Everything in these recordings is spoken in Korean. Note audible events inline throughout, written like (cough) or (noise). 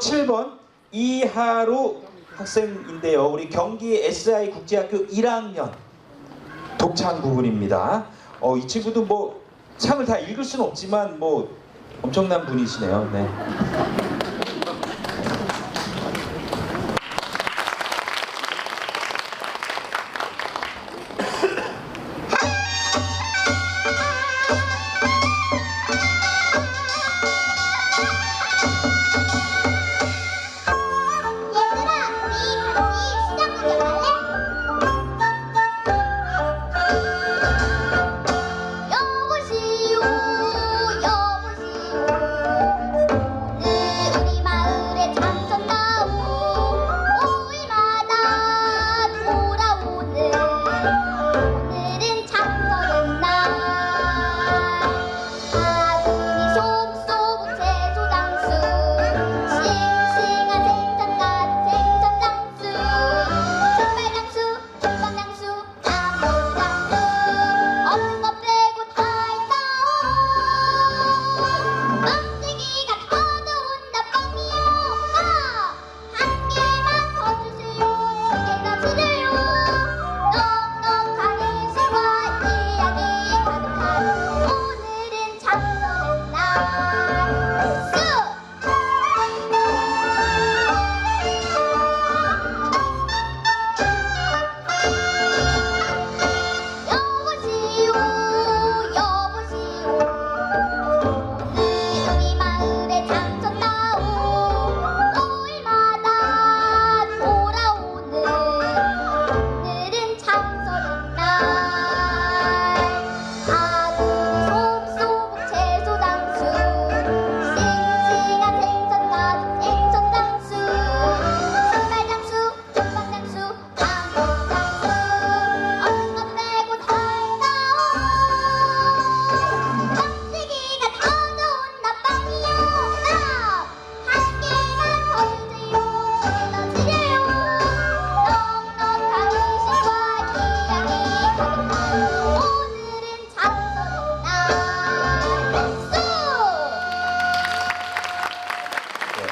7번 이하로 학생인데요. 우리 경기 SI 국제학교 1학년 독창 부분입니다. 어, 이 친구도 뭐 창을 다 읽을 수는 없지만 뭐 엄청난 분이시네요. 네. (laughs)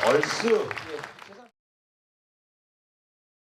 얼쑤.